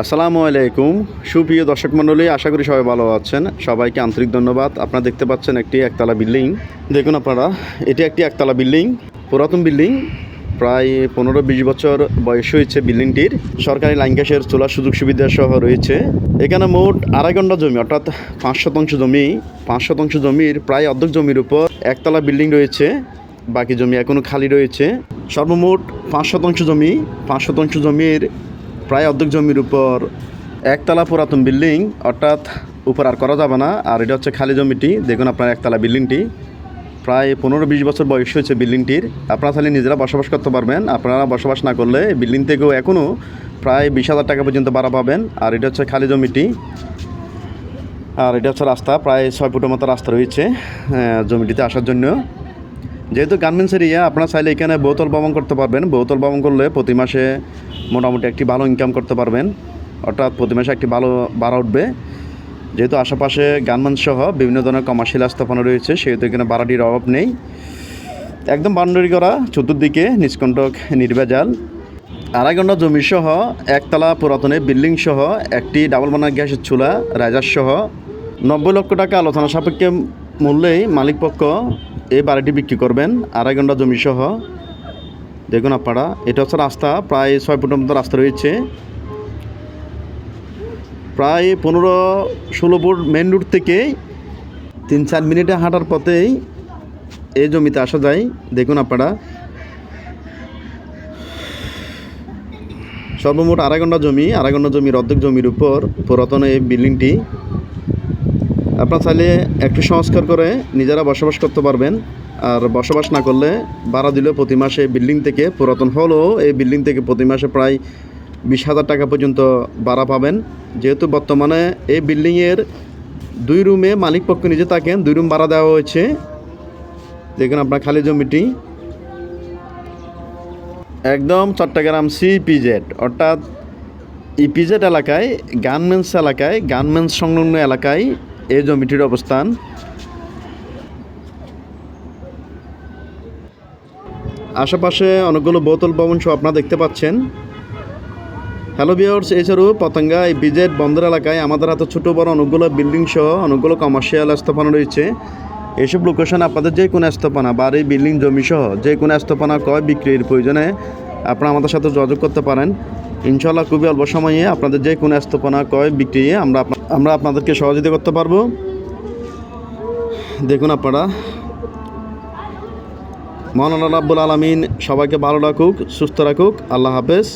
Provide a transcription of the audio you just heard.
আসসালামু আলাইকুম। সুপ্রিয় দর্শক মণ্ডলী, আশা করি সবাই ভালো আছেন। সবাইকে আন্তরিক ধন্যবাদ। আপনারা দেখতে পাচ্ছেন একটি একতলা বিল্ডিং। দেখুন আপনারা, এটি একটি একতলা বিল্ডিং, পুরাতন বিল্ডিং। প্রায় পনেরো বিশ বছর বয়স হয়েছে বিল্ডিংটির। সরকারি লাইন গ্যাসের চুলার সুযোগ সুবিধা সহ রয়েছে। এখানে মোট আড়াই ঘণ্টা জমি, অর্থাৎ পাঁচ শতাংশ জমি। পাঁচ শতাংশ জমির প্রায় অর্ধেক জমির উপর একতলা বিল্ডিং রয়েছে। বাকি জমি এখনও খালি রয়েছে। সর্বমোট পাঁচ শতাংশ জমি, পাঁচ শতাংশ জমির প্রায় অর্ধেক জমির উপর একতলা পুরাতন বিল্ডিং, অর্থাৎ উপর আর করা যাবে না, আর এটা হচ্ছে খালি জমিটি। দেখুন আপনার একতলা বিল্ডিংটি। প্রায় পনেরো বিশ বছর বয়স হয়েছে বিল্ডিংটির। আপনারা তাহলে নিজেরা বসবাস করতে পারবেন। আপনারা বসবাস না করলে বিল্ডিং থেকেও এখনও প্রায় বিশ হাজার টাকা পর্যন্ত ভাড়া পাবেন। আর এটা হচ্ছে খালি জমিটি। আর এটা হচ্ছে রাস্তা। প্রায় ছয় ফুটের মতো রাস্তা রয়েছে জমিটিতে আসার জন্য। যেহেতু গার্মেন্টস এরিয়া আপনারা চাইলে এখানে বহুতল ভবন করতে পারবেন। বহুতল ভবন করলে প্রতি মাসে মোটামুটি একটি ভালো ইনকাম করতে পারবেন। অর্থাৎ প্রতি মাসে একটি ভালো ভাড়া উঠবে। যেহেতু আশেপাশে গার্মেন্টস সহ বিভিন্ন ধরনের কমার্শিয়াল স্থাপনা রয়েছে, সেহেতু এখানে ভাড়াটির অভাব নেই। একদম বাউন্ডারি করা, চতুর্দিকে নিষ্কণ্টক, নির্ভেজাল। আড়াই ঘণ্টা জমি সহ, একতলা পুরাতনে বিল্ডিং সহ, একটি ডাবল বানার গ্যাসের চুলা রাইজার সহ। নব্বই লক্ষ টাকা আলোচনা সাপেক্ষে মূল্যেই মালিকপক্ষ এই বাড়িটি বিক্রি করবেন, আড়াই ঘণ্টা জমি সহ দেখুন আপনারা, এটা হচ্ছে রাস্তা, প্রায় ছয় ফুটের মতো রাস্তা রয়েছে। প্রায় পনেরো ষোলো ফুট মেন রোড থেকে তিন চার মিনিটে হাঁটার পথেই এই জমিতে আসা যায়। দেখুন আপনারা। সর্বমোট আড়াই ঘণ্টা জমি, আড়াই ঘণ্টা জমির অর্ধেক জমির উপর পুরাতন এই বিল্ডিংটি। আপনারা চাইলে একটু সংস্কার করে নিজেরা বসবাস করতে পারবেন। আর বসবাস না করলে ভাড়া দিলেও প্রতি মাসে বিল্ডিং থেকে পুরাতন হলেও এই বিল্ডিং থেকে প্রতি মাসে প্রায় বিশ হাজার টাকা পর্যন্ত ভাড়া পাবেন। যেহেতু বর্তমানে এই বিল্ডিংয়ের দুই রুমে মালিক পক্ষ নিজে থাকেন, দুই রুম ভাড়া দেওয়া হয়েছে। দেখুন আপনার খালি জমিটি। একদম চট্টগ্রাম সিপিজেড অর্থাৎ ইপিজেড এলাকায় গার্মেন্টস এলাকায় গার্মেন্টস সংলগ্ন এলাকায় এই জমিটির অবস্থান। আশেপাশে অনেকগুলো বোতল ভবন সহ আপনারা দেখতে পাচ্ছেন। হ্যালো বিয়ার্স এছাড়াও পতঙ্গা, এই বিজেট বন্দর এলাকায় আমাদের হাতে ছোটো বড় অনেকগুলো বিল্ডিং সহ অনেকগুলো কমার্শিয়াল স্থাপনা রয়েছে। এসব লোকেশন আপনাদের যে কোনো স্থাপনা বাড়ি বিল্ডিং জমি সহ যে কোনো স্থাপনা ক্রয় বিক্রির প্রয়োজনে আপনারা আমাদের সাথে যোগাযোগ করতে পারেন। ইনশাল্লাহ খুবই অল্প সময়ে আপনাদের যে কোনো স্থাপনা কয় বিক্রি, আমরা আমরা আপনাদেরকে সহযোগিতা করতে পারব। দেখুন আপনারা। মহান আল্লাহ রাব্বুল আলমিন সবাইকে ভালো রাখুক, সুস্থ রাখুক। আল্লাহ হাফেজ।